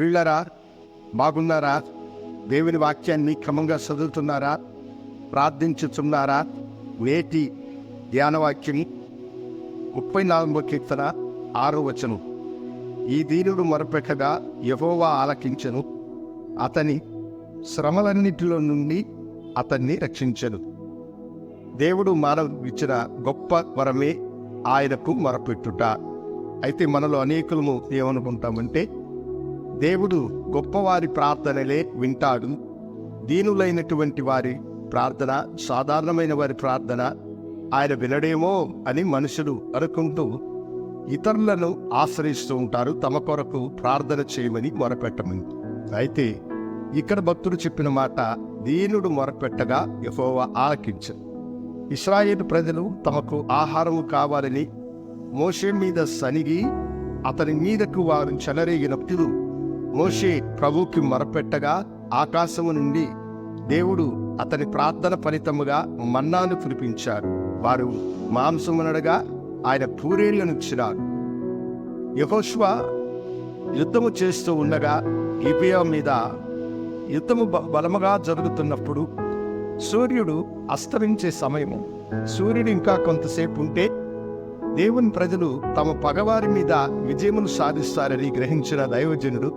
వీళ్ళరా? బాగున్నారా దేవుని వాక్యాన్ని క్రమంగా చదువుతున్నారా? ప్రార్థించుతున్నారా నేటి ధ్యానవాక్యం ముప్పై నాలుగవ కీర్తన ఆరో వచనం. ఈ దీనుడు మొరపెట్టగా యహోవా ఆలకించను. అతని శ్రమలన్నిటిలో నుండి అతన్ని రక్షించను. దేవుడు మానవుడికి ఇచ్చిన గొప్ప వరమే ఆయనకు మొరపెట్టుట. అయితే మనలో అనేకులము ఏమనుకుంటామంటే దేవుడు గొప్పవారి ప్రార్థనలే వింటాడు. దీనులైనటువంటి వారి ప్రార్థన సాధారణమైన వారి ప్రార్థన ఆయన వినడేమో అని మనుషులు అనుకుంటూ ఇతరులను ఆశ్రయిస్తూ ఉంటారు. తమ కొరకు ప్రార్థన చేయమని మొరపెట్టమని. అయితే ఇక్కడ భక్తుడు చెప్పిన మాట దీనుడు మొరపెట్టగా యహోవా ఆలకించను ఇస్రాయేల్ ప్రజలు తమకు ఆహారము కావాలని మోషే మీద సనిగి అతని మీదకు వారు చెలరేగినప్పుడు మోషే ప్రభుకి మొరపెట్టగా ఆకాశము నుండి దేవుడు అతని ప్రార్థన ఫలితముగా మన్నాను కురిపించారు. వారు మాంసమునడగా ఆయన పూరేళ్ళను ఇచ్చినారు. యహోష్వ యుద్ధము చేస్తూ ఉండగా గిబియా మీద యుద్ధము బలముగా జరుగుతున్నప్పుడు సూర్యుడు అస్తమించే సమయము. సూర్యుడు ఇంకా కొంతసేపు ఉంటే దేవుని ప్రజలు తమ పగవారి మీద విజయమును సాధిస్తారని గ్రహించిన దైవజనుడు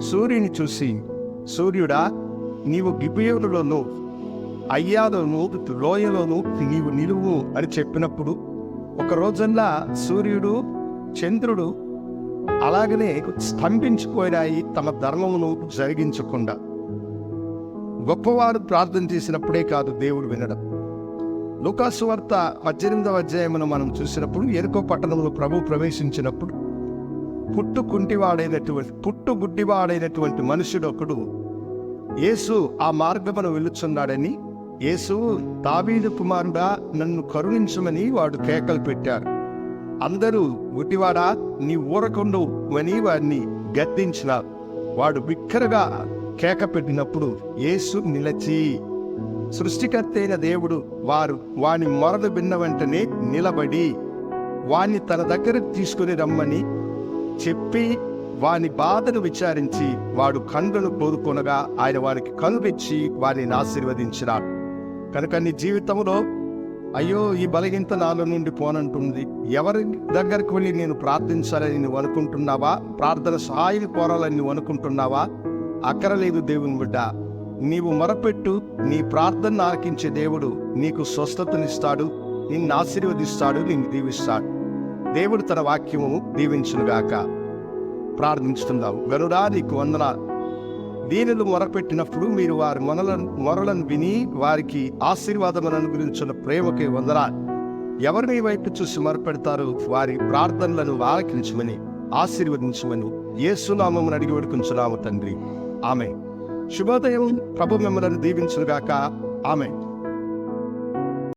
సూర్యుని చూసి సూర్యుడా నీవు గిబియోనులోను అయ్యాలోను లోయలోను నీవు నిలువు అని చెప్పినప్పుడు ఒక రోజల్లా సూర్యుడు చంద్రుడు అలాగనే స్తంభించిపోయినాయి తమ ధర్మమును జరిగించకుండా. గొప్పవారు ప్రార్థన చేసినప్పుడే కాదు దేవుడు వినడం. లుకాసు వార్త పద్దెనిమిదవ అధ్యాయమును మనం చూసినప్పుడు ఎరుకో పట్టణంలో ప్రభు ప్రవేశించినప్పుడు పుట్టు కుంటివాడైనటువంటి పుట్టు గుడ్డివాడైనటువంటి మనుషుడు ఒకడు. యేసు ఆ మార్గమును వెళ్ళుచున్నాడని యేసు దావీదు కుమారుడా నన్ను కరుణించమని వాడు కేకలు పెట్టారు. అందరూ గుడ్డివాడా నీ ఊరకుండు అని వాడిని గద్దించినారు. వాడు బిక్కరగా కేక పెట్టినప్పుడు యేసు నిలచి సృష్టికర్త అయిన దేవుడు వారు వాని మొరలు విన్న వెంటనే నిలబడి వాణ్ణి తన దగ్గరకు తీసుకుని రమ్మని చెప్పి వాని బాధను విచారించి వాడు కండ్లను కోరుకొనగా ఆయన వారికి కనుపెచ్చి వారిని ఆశీర్వదించినాడు. కనుక నీ జీవితంలో అయ్యో ఈ బలహీనత నాలో నుండి పోనంటుంది. ఎవరి దగ్గరకు వెళ్ళి నేను ప్రార్థించాలని నువ్వు అనుకుంటున్నావా? ప్రార్థన సహాయం కోరాలని నువ్వు అనుకుంటున్నావా? అక్కరలేదు దేవుని బిడ్డ. నీవు మొరపెట్టు నీ ప్రార్థన ఆలకించే దేవుడు నీకు స్వస్థతనిస్తాడు నిన్ను ఆశీర్వదిస్తాడు నిన్ను దీవిస్తాడు. దేవుడు తన వాక్యము దీవించునుగాక. ప్రార్థించుతున్నాం గరుడా నీకు వందన దీనిలో మొరపెట్టినప్పుడు మీరు వారి మొనలను మొరలను విని వారికి ఆశీర్వాదములను గురించిన ప్రేమకి వందన ఎవరు మీ వైపు చూసి మొరపెడతారు? వారి ప్రార్థనలను ఆలకించమని ఆశీర్వదించమని యేసునామమును అడిగి వేడుకుంటున్నాము తండ్రి. ఆమె శుభోదయం ప్రభు మిమ్మలను దీవించునుగాక. ఆమె